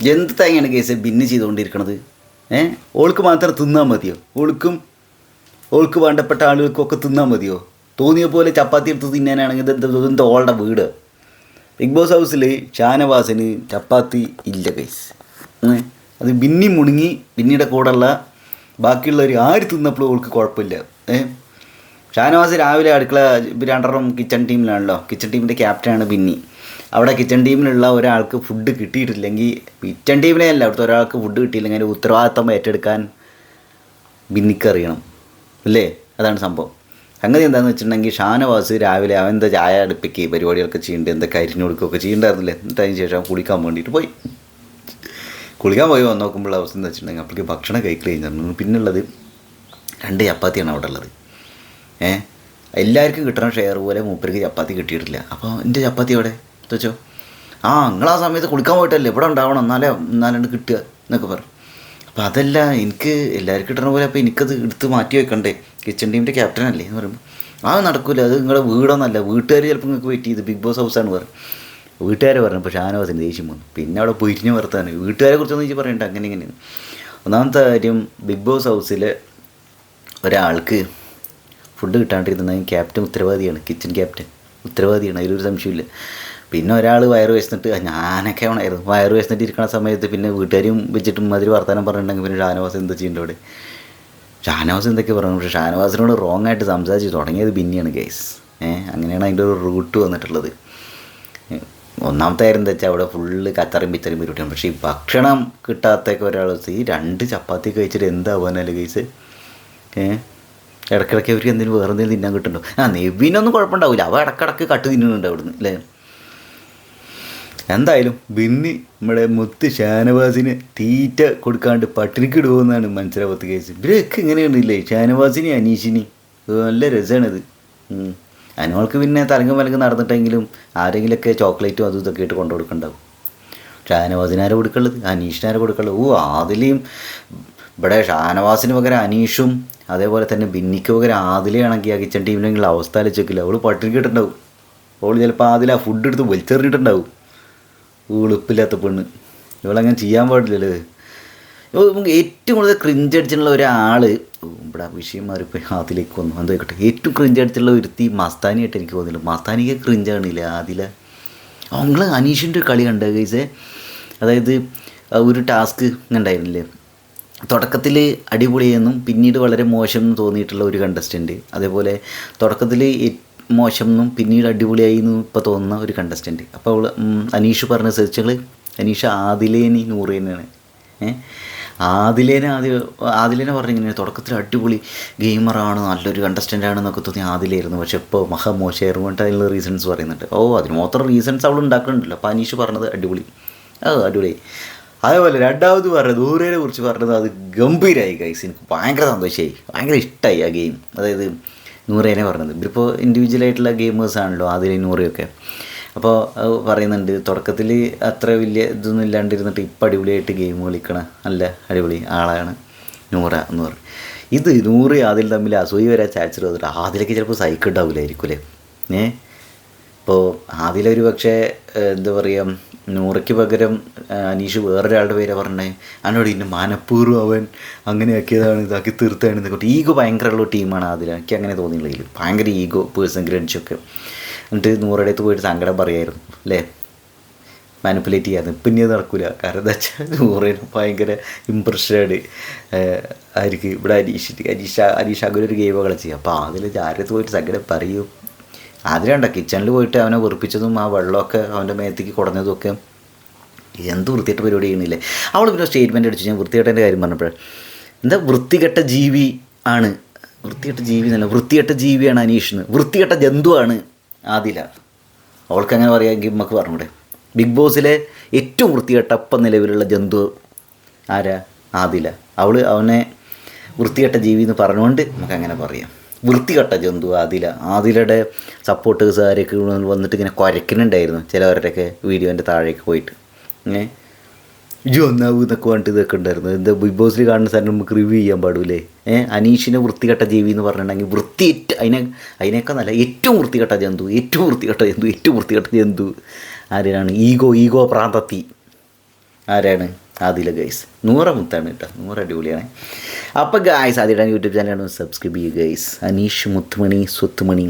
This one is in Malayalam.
എന്ത് തേങ്ങയാണ് കേസ് ബിന്ന് ചെയ്തുകൊണ്ടിരിക്കണത്? ഏ? ഓൾക്ക് മാത്രം തിന്നാൽ മതിയോ? ഓൾക്കും ഓൾക്ക് വേണ്ടപ്പെട്ട ആളുകൾക്കൊക്കെ തിന്നാൽ മതിയോ? തോന്നിയ പോലെ ചപ്പാത്തി എടുത്ത് തിന്നാനാണെങ്കിൽ ഇത് എന്ത് എന്താ ഓളുടെ വീട്? ബിഗ് ബോസ് ഹൗസിൽ ഷാനവാസിന് ചപ്പാത്തി ഇല്ല കൈസ് അത് ബിന്നി മുണുങ്ങി ബിന്നിയുടെ കൂടെയുള്ള ബാക്കിയുള്ളവർ ആര് തിന്നപ്പോഴും ഓൾക്ക് കുഴപ്പമില്ല. ഏ? ഷാനവാസ് രാവിലെ അടുക്കള രണ്ടെണ്ണം കിച്ചൺ ടീമിലാണല്ലോ കിച്ചൺ ടീമിന്റെ ക്യാപ്റ്റനാണ് ബിന്നി. അവിടെ കിച്ചൺ ടീമിലുള്ള ഒരാൾക്ക് ഫുഡ് കിട്ടിയിട്ടില്ലെങ്കിൽ കിച്ചൺ ടീമിലെ അല്ല അവിടുത്തെ ഒരാൾക്ക് ഫുഡ് കിട്ടിയില്ലെങ്കിൽ അതിന്റെ ഉത്തരവാദിത്തം ഏറ്റെടുക്കാൻ ഭിന്നിക്കറിയണം അല്ലേ? അതാണ് സംഭവം. സംഗതി എന്താണെന്ന് വെച്ചിട്ടുണ്ടെങ്കിൽ ഷാനവാസ് രാവിലെ അവൻ എന്താ ചായ അടുപ്പിക്കുക പരിപാടികളൊക്കെ ചെയ്യേണ്ടത് എന്തൊക്കെ അരിഞ്ഞു കൊടുക്കുകയൊക്കെ ചെയ്യേണ്ടായിരുന്നില്ലേ? എന്നിട്ട് അതിന് ശേഷം കുളിക്കാൻ വേണ്ടിയിട്ട് പോയി. കുളിക്കാൻ പോയി വന്ന് നോക്കുമ്പോൾ അവസ്ഥ എന്താ വെച്ചിട്ടുണ്ടെങ്കിൽ അപ്പോൾ ഭക്ഷണം കഴിഞ്ഞിരുന്നു. പിന്നുള്ളത് രണ്ട് ചപ്പാത്തിയാണ് അവിടെ ഉള്ളത്. ഏഹ് എല്ലാവർക്കും കിട്ടണം ഷെയർ പോലെ മൂപ്പർക്ക് ചപ്പാത്തി കിട്ടിയിട്ടില്ല. അപ്പോൾ എന്റെ ചപ്പാത്തി എവിടെ? വെച്ചോ ആ നിങ്ങൾ ആ സമയത്ത് കുളിക്കാൻ പോയിട്ടല്ലേ? ഇവിടെ ഉണ്ടാവണം. എന്നാലേ എന്നാലാണ് കിട്ടുക എന്നൊക്കെ പറഞ്ഞു. അപ്പോൾ അതല്ല എനിക്ക് എല്ലാവർക്കും കിട്ടണ പോലെ അപ്പോൾ എനിക്കത് എടുത്ത് മാറ്റി വെക്കണ്ടേ? കിച്ചൺ ടീമിന്റെ ക്യാപ്റ്റൻ അല്ലേ എന്ന് പറയുമ്പോൾ ആ നടക്കില്ല അത് നിങ്ങളുടെ വീടൊന്നല്ല. വീട്ടുകാർ ചിലപ്പോൾ നിങ്ങൾക്ക് വെയിറ്റ് ചെയ്ത് ബിഗ് ബോസ് ഹൗസാണ് പറഞ്ഞു വീട്ടുകാരെ പറഞ്ഞു അപ്പോൾ ഷാനവാസിന് ദേഷ്യം വന്നു. പിന്നെ അവിടെ പൊരിഞ്ഞ് വർത്താണ് വീട്ടുകാരെ കുറിച്ചൊന്നും എനിക്ക് പറയണ്ട. അങ്ങനെ ഇങ്ങനെയാണ്. ഒന്നാമത്തെ കാര്യം ബിഗ് ബോസ് ഹൗസിലെ ഒരാൾക്ക് ഫുഡ് കിട്ടാണ്ടിരുന്നെങ്കിൽ ക്യാപ്റ്റൻ ഉത്തരവാദിയാണ്. കിച്ചൺ ക്യാപ്റ്റൻ ഉത്തരവാദിയാണ്. അതിലൊരു സംശയമില്ല പിന്നെ ഒരാൾ വയറ് വേസ്ന്നിട്ട് ഞാനൊക്കെ ആവണമായിരുന്നു വയറ് വേസ്ന്നിട്ട് ഇരിക്കുന്ന സമയത്ത് പിന്നെ വീട്ടുകാരും വെച്ചിട്ടും മാതിരി വർത്തമാനം പറഞ്ഞിട്ടുണ്ടെങ്കിൽ പിന്നെ ഷാനവാസ് എന്താ ചെയ്യേണ്ടത് അവിടെ? ഷാനവാസ് എന്തൊക്കെ പറഞ്ഞു? പക്ഷേ ഷാനവാസിനോട് റോങ് ആയിട്ട് സംസാരിച്ച്. തുടങ്ങിയത് പിന്നെയാണ് ഗൈസ് ഏഹ് അങ്ങനെയാണ് അതിന്റെ ഒരു റൂട്ട് വന്നിട്ടുള്ളത്. ഒന്നാമത്തെ കാര്യം എന്താ വെച്ചാൽ അവിടെ ഫുള്ള് കച്ചറയും പിച്ചറയും പരിപാടിയാണ് പക്ഷേ ഈ ഭക്ഷണം കിട്ടാത്തൊക്കെ ഒരാൾ ഈ രണ്ട് ചപ്പാത്തി കഴിച്ചിട്ട് എന്താ എന്താവാനല്ലേ ഗൈസ് ഏഹ് ഇടയ്ക്കിടയ്ക്ക് അവർക്ക് എന്തെങ്കിലും വേറെ എന്തെങ്കിലും തിന്നാൻ കിട്ടുന്നുണ്ടോ? ആ നെവിനൊന്നും കുഴപ്പമുണ്ടാവില്ല അവ ഇടക്കിടക്ക് കട്ട് തിന്നുന്നുണ്ട് അവിടുന്ന് അല്ലേ? എന്തായാലും ബിന്നി നമ്മുടെ മുത്ത് ഷാനവാസിന് തീറ്റ കൊടുക്കാണ്ട് പട്ടിണിക്ക് ഇടുമെന്നാണ് മനസ്സിലാവാത്ത കേസ്. ഇവരൊക്കെ ഇങ്ങനെയുണ്ടല്ലേ ഷാനവാസിനി അനീഷിനി നല്ല രസമാണിത് അനുമൾക്ക് പിന്നെ തലങ്കം വലങ്കം നടന്നിട്ടെങ്കിലും ആരെങ്കിലുമൊക്കെ ചോക്ലേറ്റും അതും ഇതൊക്കെ ആയിട്ട് കൊണ്ടു കൊടുക്കണ്ടാവും. ഷാനവാസിനാരെ കൊടുക്കുള്ളത്? അനീഷിനാരെ കൊടുക്കുള്ളത്? ഓ ആദിലയും ഇവിടെ ഷാനവാസിന് പകരം അനീഷും അതേപോലെ തന്നെ ബിന്നിക്ക് പകരം ആദിലയാണെങ്കിൽ ആ കിച്ചൺ ടീമിലെങ്കിലും അവസ്ഥ വെക്കില്ല അവൾ പട്ടിണിക്ക് കിട്ടുണ്ടാവും അവൾ ചിലപ്പോൾ ആദില ഫുഡ് എടുത്ത് വലിച്ചെറിഞ്ഞിട്ടുണ്ടാവും. ഉളുപ്പില്ലാത്ത പെണ്ണ്. ഇവളങ്ങനെ ചെയ്യാൻ പാടില്ലല്ലേ നമുക്ക് ഏറ്റവും കൂടുതൽ ക്രിഞ്ച് അടിച്ചിട്ടുള്ള ഒരാൾ ഇവിടെ വിഷയം മാറിപ്പോയി. അതിലേക്ക് വന്നു. എന്താ കേട്ടെ ഏറ്റവും ക്രിഞ്ച് അടിച്ചിട്ടുള്ള ഒരുത്തി മസ്താനിയായിട്ട് എനിക്ക് തോന്നില്ല മസ്താനിക്ക് ക്രിഞ്ച് ആണില്ല ആദില. നിങ്ങൾ അനീഷിന്റെ കളി കണ്ട കഴിച്ചേ അതായത് ഒരു ടാസ്ക് ഉണ്ടായിരുന്നില്ലേ? തുടക്കത്തിൽ അടിപൊളിയെന്നും പിന്നീട് വളരെ മോശം തോന്നിയിട്ടുള്ള ഒരു കണ്ടസ്റ്റന്റ് അതേപോലെ തുടക്കത്തിൽ മോശം എന്നും പിന്നീട് അടിപൊളിയായി എന്നും ഇപ്പോൾ തോന്നുന്ന ഒരു കണ്ടസ്റ്റന്റ് അപ്പോൾ അവൾ അനീഷ് പറഞ്ഞ സെർച്ചുകൾ അനീഷ ആദിലേനി നൂറേനാണ് ഏഹ് ആദിലേനെ ആദ്യം ആദിലേനെ പറഞ്ഞിങ്ങനെ തുടക്കത്തിൽ അടിപൊളി ഗെയിമറാണ് നല്ലൊരു കണ്ടസ്റ്റന്റ് ആണെന്നൊക്കെ തോന്നി ആദിലായിരുന്നു. പക്ഷെ ഇപ്പോൾ മഹാ പറഞ്ഞിട്ട് അതിനുള്ള റീസൺസ് പറയുന്നുണ്ട്. ഓ അതിന് മാത്രം റീസൺസ് അവൾ ഉണ്ടാക്കുന്നുണ്ടല്ലോ. അപ്പോൾ അനീഷ് പറഞ്ഞത് അടിപൊളി. ആ അടിപൊളി. അതേപോലെ രണ്ടാമത് പറഞ്ഞത് ദൂരേനെ കുറിച്ച് പറഞ്ഞത് അത് ഗംഭീരമായി ഗൈസ് എനിക്ക് ഭയങ്കര സന്തോഷമായി ഭയങ്കര ഇഷ്ടമായി ആ ഗെയിം അതായത് നൂറേനെ പറഞ്ഞത്. ഇവരിപ്പോൾ ഇൻഡിവിജ്വലായിട്ടുള്ള ഗെയിമേഴ്സ് ആണല്ലോ അതിൽ നൂറയൊക്കെ. അപ്പോൾ പറയുന്നുണ്ട് തുടക്കത്തിൽ അത്ര വലിയ ഇതൊന്നും ഇല്ലാണ്ടിരുന്നിട്ട് ഇപ്പം അടിപൊളിയായിട്ട് ഗെയിം കളിക്കണ നല്ല അടിപൊളി ആളാണ് നൂറ എന്ന് പറയും ഇത് നൂറ് അതിൽ തമ്മിൽ അസൂയി വരെ ചാൻസ് വന്നിട്ട് അതിലേക്ക് ചിലപ്പോൾ സൈക്കിൾ ഉണ്ടാവില്ലായിരിക്കും അല്ലേ? ഏ? ഇപ്പോൾ ആദിലൊരു പക്ഷേ എന്താ പറയുക നൂറയ്ക്ക് പകരം അനീഷ് വേറൊരാളുടെ പേരാണ് പറഞ്ഞേ. അവനോട് ഇന്ന് മനഃപൂർവം അവൻ അങ്ങനെയാക്കിയതാണ് ഇതാക്കി തീർത്താണ് എന്നൊക്കെ ഈഗോ ഭയങ്കരമുള്ള ടീമാണ് ആദില. എനിക്ക് അങ്ങനെ തോന്നിയുള്ളതിൽ ഭയങ്കര ഈഗോ പേഴ്സൺ ഗ്രഡ്ജൊക്കെ എന്നിട്ട് നൂറുടെ അടുത്ത് പോയിട്ട് സങ്കടം പറയായിരുന്നു അല്ലേ? മാനിപ്പുലേറ്റ് ചെയ്യാതെ. പിന്നെ നടക്കില്ല കാരണം എന്താ വെച്ചാൽ നൂറിന് ഭയങ്കര ഇമ്പ്രഷനാണ് ആയിരിക്കും. ഇവിടെ അനീഷ് അനീഷ അനീഷ് അങ്ങനെ ഒരു ഗെയിമൊക്കെ കളിച്ച് അപ്പോൾ അതിൽ ആരത്ത് പോയിട്ട് സങ്കടം പറയൂ. അതിലുണ്ട കിച്ചണിൽ പോയിട്ട് അവനെ വെറുപ്പിച്ചതും ആ വെള്ളമൊക്കെ അവന്റെ മേത്തേക്ക് കുടഞ്ഞതും ഒക്കെ എന്ത് വൃത്തികെട്ട പരിപാടി ചെയ്യുന്നില്ലേ അവൾ പിന്നെ സ്റ്റേറ്റ്മെന്റ് അടിച്ചു. ഞാൻ വൃത്തികെട്ടന്റെ കാര്യം പറഞ്ഞപ്പോൾ എന്താ വൃത്തികെട്ട ജീവി ആണ്? വൃത്തികെട്ട ജീവി എന്നല്ല വൃത്തികെട്ട ജീവിയാണ് അനീഷിന്. വൃത്തികെട്ട ജന്തുവാണ് ആദില. അവൾക്ക് അങ്ങനെ പറയാമെങ്കിൽ നമുക്ക് പറഞ്ഞൂടെ. ബിഗ് ബോസിലെ ഏറ്റവും വൃത്തികെട്ട അപ്പം നിലവിലുള്ള ജന്തു ആരാ? ആദില. അവൾ അവനെ വൃത്തികെട്ട ജീവി എന്ന് പറഞ്ഞുകൊണ്ട് നമുക്ക് അങ്ങനെ പറയാം. വൃത്തികെട്ട ജന്തു ആദില. ആദിലയുടെ സപ്പോർട്ടേഴ്സുകാരൊക്കെ വന്നിട്ട് ഇങ്ങനെ കുരക്കുന്നുണ്ടായിരുന്നു ചിലവരുടെയൊക്കെ വീഡിയോന്റെ താഴേക്ക് പോയിട്ട്. ഏ? ഇജു ഒന്നാവൂ എന്നൊക്കെ പറഞ്ഞിട്ട് ഇതൊക്കെ ഉണ്ടായിരുന്നു. എന്താ ബിഗ് ബോസിൽ കാണുന്ന സാധനം നമുക്ക് റിവ്യൂ ചെയ്യാൻ പാടൂലേ ഏഹ് അനീഷിനെ വൃത്തികെട്ട ജീവി എന്ന് പറഞ്ഞിട്ടുണ്ടെങ്കിൽ വൃത്തിയേറ്റ അതിനെ അതിനേക്കാൾ നല്ല ഏറ്റവും വൃത്തികെട്ട ജന്തു ഏറ്റവും വൃത്തികെട്ട ജന്തു ഏറ്റവും വൃത്തികെട്ട ജന്തു ആരാണ്? ഈഗോ ഈഗോ പ്രാന്തത്തി. ആരാണ്? ആദില ഗൈസ്. നൂറ മുത്താണ് കേട്ടോ. നൂറ് അടിപൊളിയാണ്. അപ്പോൾ ഗായ്സ് ആദ്യമായിട്ടാണ് യൂട്യൂബ് ചാനലാണ് സബ്സ്ക്രൈബ് ചെയ്യുക ഗൈസ് അനീഷ് മുത്തുമണി സ്വത്തുമണി.